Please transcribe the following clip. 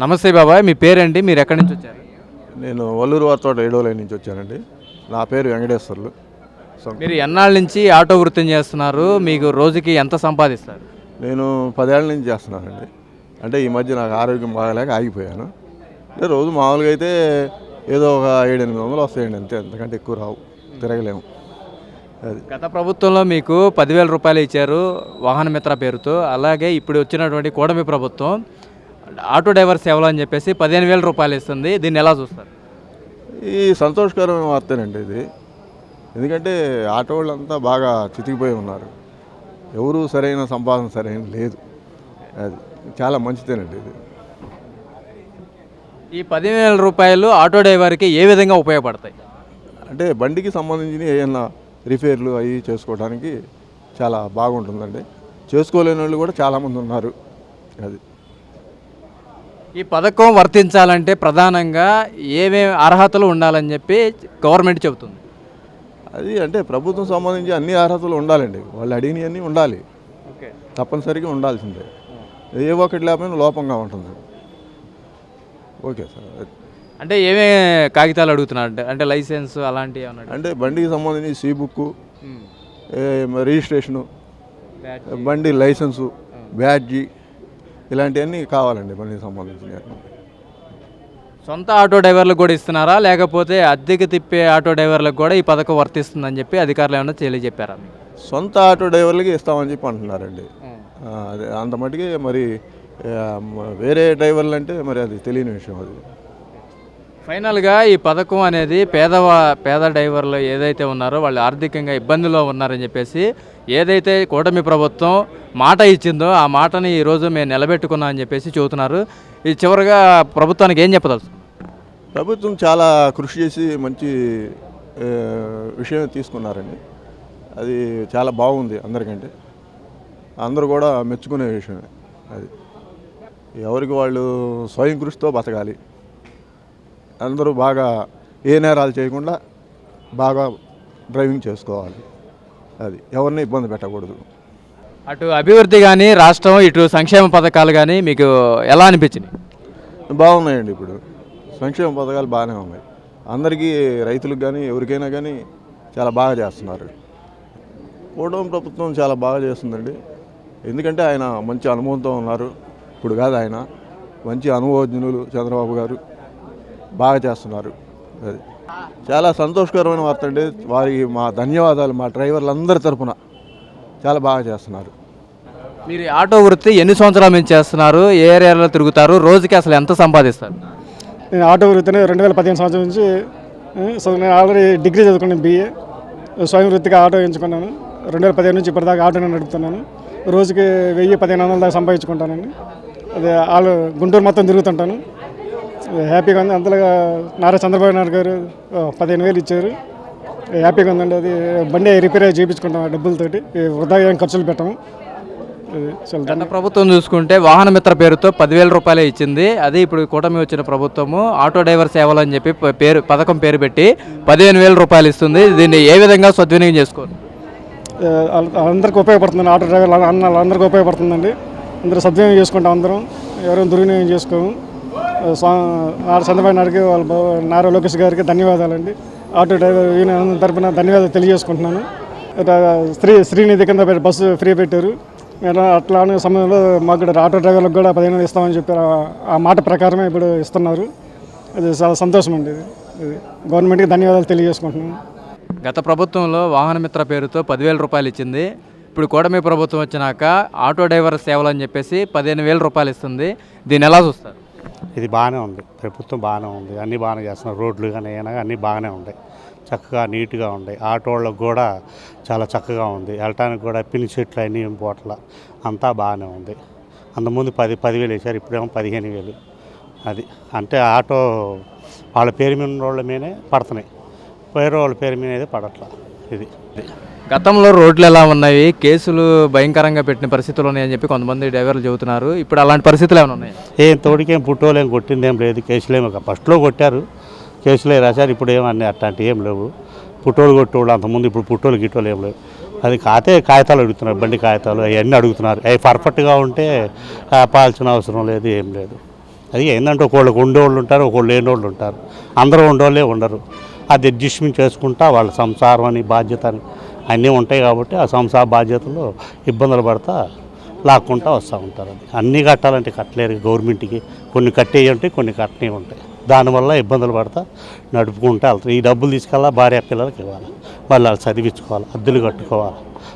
నమస్తే బాబాయ్ మీ పేరేంటి మీరు ఎక్కడి నుంచి వచ్చారు? నేను వల్లూరు వారితోట ఏడోలై నుంచి వచ్చానండి. నా పేరు వెంకటేశ్వర్లు. సో మీరు ఎన్నాళ్ళ నుంచి ఆటో వృత్తిని చేస్తున్నారు? మీకు రోజుకి ఎంత సంపాదిస్తారు? నేను పదేళ్ళ నుంచి చేస్తున్నానండి. అంటే ఈ మధ్య నాకు ఆరోగ్యం బాగాలేక ఆగిపోయాను. అంటే రోజు మామూలుగా అయితే ఏదో ఒక ఏడు ఎనిమిది వందలు వస్తాయండి అంతే. అంతకంటే ఎక్కువ రావు. తిరగలేము. అది. గత ప్రభుత్వంలో మీకు పదివేల రూపాయలు ఇచ్చారు వాహన మిత్ర పేరుతో. అలాగే ఇప్పుడు వచ్చినటువంటి కూటమి ప్రభుత్వం ఆటో డ్రైవర్ సేవలు అని చెప్పేసి పదిహేను వేల రూపాయలు ఇస్తుంది. దీన్ని ఎలా చూస్తారు? ఈ సంతోషకరమైన వార్తేనండి ఇది. ఎందుకంటే ఆటో వాళ్ళంతా బాగా చితికిపోయి ఉన్నారు. ఎవరు సరైన సంపాదన సరైన లేదు. అది చాలా మంచిదేనండి ఇది. ఈ పదివేల రూపాయలు ఆటో డ్రైవర్కి ఏ విధంగా ఉపయోగపడతాయి? అంటే బండికి సంబంధించిన ఏమైనా రిపేర్లు అవి చేసుకోవడానికి చాలా బాగుంటుందండి. చేసుకోలేని వాళ్ళు కూడా చాలామంది ఉన్నారు. అది. ఈ పథకం వర్తించాలంటే ప్రధానంగా ఏమేమి అర్హతలు ఉండాలని చెప్పి గవర్నమెంట్ చెబుతుంది. అది అంటే ప్రభుత్వం సంబంధించి అన్ని అర్హతలు ఉండాలండి. వాళ్ళు అడిగినవన్నీ ఉండాలి. తప్పనిసరిగా ఉండాల్సిందే. ఏ ఒక్కటి లేకపోయినా లోపంగా ఉంటుంది. Okay sir. అంటే ఏమేమి కాగితాలు అడుగుతున్నారు? అంటే లైసెన్స్ అలాంటివి ఏమన్నా అంటే బండికి సంబంధించి సీ బుక్ రిజిస్ట్రేషను బండి లైసెన్సు బ్యాడ్జీ ఇలాంటివన్నీ కావాలండి బండికి సంబంధించినవి. సొంత ఆటో డ్రైవర్లకు కూడా ఇస్తున్నారా? లేకపోతే అద్దెకి తిప్పే ఆటో డ్రైవర్లకు కూడా ఈ పథకం వర్తిస్తుందని చెప్పి అధికారులు ఏమైనా తెలియజెప్పారా? సొంత ఆటో డ్రైవర్లకి ఇస్తామని చెప్పి అంటున్నారండి. అదే అంత మటుకి మరి వేరే డ్రైవర్లు అంటే మరి అది తెలియని విషయం అది. ఫైనల్గా ఈ పథకం అనేది పేదవా పేద డ్రైవర్లు ఏదైతే ఉన్నారో వాళ్ళు ఆర్థికంగా ఇబ్బందిలో ఉన్నారని చెప్పేసి ఏదైతే కూటమి ప్రభుత్వం మాట ఇచ్చిందో ఆ మాటని ఈరోజు మేము నిలబెట్టుకున్నాం అని చెప్పేసి చెబుతున్నారు. ఈ చివరిగా ప్రభుత్వానికి ఏం చెప్పదలుచు? ప్రభుత్వం చాలా కృషి చేసి మంచి విషయం తీసుకున్నారండి. అది చాలా బాగుంది అందరికంటే. అందరూ కూడా మెచ్చుకునే విషయమే అది. ఎవరికి వాళ్ళు స్వయం కృషితో బతకాలి. అందరూ బాగా ఏ నేరాలు చేయకుండా బాగా డ్రైవింగ్ చేసుకోవాలి. అది ఎవరిని ఇబ్బంది పెట్టకూడదు. అటు అభివృద్ధి కానీ రాష్ట్రం ఇటు సంక్షేమ పథకాలు కానీ మీకు ఎలా అనిపించింది బాగున్నాయండి ఇప్పుడు. సంక్షేమ పథకాలు బాగానే ఉన్నాయి. అందరికీ రైతులకు కానీ ఎవరికైనా కానీ చాలా బాగా చేస్తున్నారు. కూటమి ప్రభుత్వం చాలా బాగా చేస్తుందండి. ఎందుకంటే ఆయన మంచి అనుభవంతో ఉన్నారు. ఇప్పుడు కాదు ఆయన. మంచి అనుభవజ్ఞులు చంద్రబాబు గారు. బాగా చేస్తున్నారు. అది. చాలా సంతోషకరమైన వార్త అండి. వారికి మా ధన్యవాదాలు మా డ్రైవర్లందరి తరపున. చాలా బాగా చేస్తున్నారు. మీరు ఆటో వృత్తి ఎన్ని సంవత్సరాల నుంచి చేస్తున్నారు? ఏ ఏరియాలో తిరుగుతారు? రోజుకి అసలు ఎంత సంపాదిస్తారు? నేను ఆటో వృత్తిని రెండు వేల పదిహేను సంవత్సరం నుంచి సో నేను ఆల్రెడీ డిగ్రీ చదువుకున్నాను బీఏ స్వయం వృత్తిగా ఆటో ఎంచుకున్నాను. రెండు వేల పదిహేను నుంచి ఇప్పటిదాకా ఆటోనే నడుపుతున్నాను. రోజుకి వెయ్యి పదిహేను వందల దాకా సంపాదించుకుంటానండి. అదే ఆల్ గుంటూరు మొత్తం తిరుగుతుంటాను. హ్యాపీగా ఉంది. అంతలాగా నారా చంద్రబాబు నాయుడు గారు పదిహేను వేలు ఇచ్చారు. హ్యాపీగా ఉందండి. అది బండి రిపేర్ అయ్యి చేయించుకుంటాం ఆ డబ్బులతోటి. వృధా ఏం ఖర్చులు పెట్టాము. గత ప్రభుత్వం చూసుకుంటే వాహన మిత్ర పేరుతో పదివేల రూపాయలే ఇచ్చింది. అది ఇప్పుడు కూటమి వచ్చిన ప్రభుత్వము. ఆటో డ్రైవర్ సేవలు అని చెప్పి పేరు పథకం పేరు పెట్టి పదిహేను వేల రూపాయలు ఇస్తుంది. దీన్ని ఏ విధంగా సద్వినియోగం చేసుకోరు అందరికీ ఉపయోగపడుతుంది. ఆటో డ్రైవర్లు అన్న అందరికీ ఉపయోగపడుతుందండి. అందరూ సద్వినియోగం చేసుకుంటాం అందరం. ఎవరైనా దుర్వినియోగం చేసుకోము. చంద్రబాబు నాయుడుకి వాళ్ళ నారా లోకేష్ గారికి ధన్యవాదాలండి. ఆటో డ్రైవర్ యూనియన్ తరపున ధన్యవాదాలు తెలియజేసుకుంటున్నాను. ఇట్లా శ్రీ శ్రీనిధి కింద బస్సు ఫ్రీ పెట్టారు. మేము అట్లా సమయంలో మాకు కూడా ఆటో డ్రైవర్లకు కూడా పదిహేను వేలు ఇస్తామని చెప్పారు ఆ- మాట ప్రకారమే ఇప్పుడు ఇస్తున్నారు. అది చాలా సంతోషం అండి ఇది గవర్నమెంట్కి ధన్యవాదాలు తెలియజేసుకుంటున్నాను. గత ప్రభుత్వంలో వాహనమిత్ర పేరుతో పదివేల రూపాయలు ఇచ్చింది. ఇప్పుడు కూటమి ప్రభుత్వం వచ్చినాక ఆటో డ్రైవర్ సేవలు అని చెప్పేసి పదిహేను వేల రూపాయలు ఇస్తుంది. దీన్ని ఎలా చూస్తారు? ఇది బాగానే ఉంది. ప్రభుత్వం బాగానే ఉంది. అన్నీ బాగానే చేస్తున్నారు. రోడ్లు కానీ అయినా అన్నీ బాగానే ఉంటాయి చక్కగా నీట్గా ఉన్నాయి. ఆటోళ్ళకు కూడా చాలా చక్కగా ఉంది. వెళ్ళటానికి కూడా పిన్ని చెట్లు అన్నీ ఏం అంతా బాగానే ఉంది. అంతకుముందు పది పదివేలు వేశారు. ఇప్పుడేమో పదిహేను వేలు. అది అంటే ఆటో వాళ్ళ పేరు మీద ఉన్న వాళ్ళ మీదే పడుతున్నాయి. వేరే వాళ్ళ పేరు మీద అయితే పడట్ల. ఇది. గతంలో రోడ్లు ఎలా ఉన్నాయి? కేసులు భయంకరంగా పెట్టిన పరిస్థితులు ఉన్నాయని చెప్పి కొంతమంది డ్రైవర్లు చెబుతున్నారు. ఇప్పుడు అలాంటి పరిస్థితులు ఏమైనా ఉన్నాయి? ఏం తోడికేం పుట్టోలేం కొట్టిందేం లేదు. కేసులేమో ఫస్ట్లో కొట్టారు. కేసులే రాశారు ఇప్పుడు ఏమన్నీ అట్లాంటివి ఏం లేవు. పుట్టోలు కొట్టోళ్ళు అంతకుముందు ఇప్పుడు పుట్టోలు గిట్టోలు ఏం లేవు. అది కాతే కాగితాలు అడుగుతున్నారు బండి కాగితాలు అవన్నీ అడుగుతున్నారు. అవి పర్ఫెక్ట్గా ఉంటే ఆపాల్సిన అవసరం లేదు ఏం లేదు. అది ఏంటంటే ఒకళ్ళకి ఉండేవాళ్ళు ఉంటారు ఒకళ్ళు లేనివాళ్ళు ఉంటారు. అందరూ ఉండేవాళ్ళే ఉండరు. అది అడ్జస్ట్మెంట్ చేసుకుంటా వాళ్ళ సంసారం అని బాధ్యత అని అన్నీ ఉంటాయి కాబట్టి ఆ సంసార బాధ్యతలు ఇబ్బందులు పడతా లాక్కుంటా వస్తూ ఉంటారు అది. అన్నీ కట్టాలంటే కట్టలేరు గవర్నమెంట్కి. కొన్ని కట్టేవి ఉంటాయి కొన్ని కట్టనేవి ఉంటాయి. దానివల్ల ఇబ్బందులు పడతా నడుపుకుంటూ వెళ్తారు ఈ డబ్బులు తీసుకెళ్ళా భార్య పిల్లలకి ఇవ్వాలి. మళ్ళీ వాళ్ళు చదివించుకోవాలి అద్దెలు కట్టుకోవాలి.